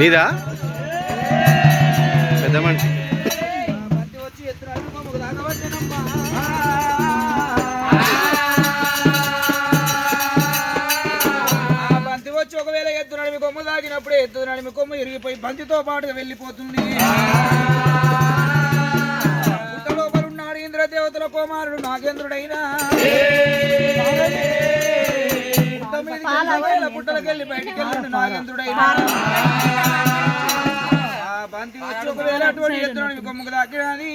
నీదా? పెద్ద మనిషి. వచ్చి ఒకవేళ నడిమి కొమ్ము తాగినప్పుడే ఎత్తు నడిమి కొమ్ము ఇరిగిపోయి బంతితో పాటుగా వెళ్ళిపోతుంది. ఇంద్ర దేవతల కుమారుడు నాగేంద్రుడైనా. పుట్టలకెళ్ళి బయటికి నాగేంద్రుడైనా. బంతి వచ్చి ఒకవేళ అటువంటి ఎత్తు కొమ్ముకు తాకినది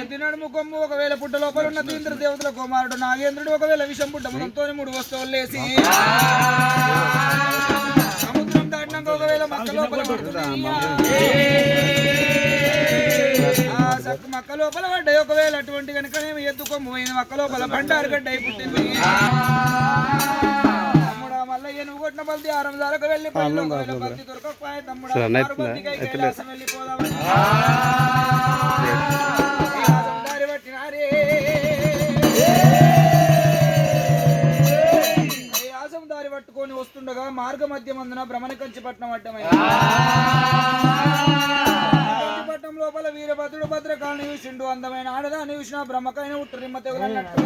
ఎద్దునడుము కొమ్ము ఒకవేళ పుట్ట లోపల ఉన్న ఇంద్ర దేవతల కుమారుడు నాగేంద్రుడు ఒకవేళ విషం పుట్ట మనంతో మూడు వస్తువులు లేసి. సముద్రం దాటినాక ఒకవేళ మక్క లోపల పడుతుంది. మక్క లోపల పడ్డాయి. ఒకవేళ అటువంటి కనుకనేమి ఎద్దు కొమ్ము పోయింది మక్క లోపల బండారు గడ్డ అయి పుట్టింది. తమ్ముడా మళ్ళీ ఎనుగు కొట్టిన బల్ది ఆరం దారకు వెళ్ళి పళ్ళు బల్ది దొరకకపోయే తమ్ముడా. కైలాసం వెళ్ళిపోదామని. దారి పట్టినారే. కైలాసం దారి పట్టుకొని వస్తుండగా మార్గ మధ్య మందున భ్రమణ కంచిపట్నం అడ్డమైంది. కంచిపట్నం లోపల వీరభద్రుడు భద్రకాలను చూసిండు అందమైన ఆడదాన్ని చూసిన బ్రహ్మకైన ఉట్టరిమ్మ తెగులన్నట్టు.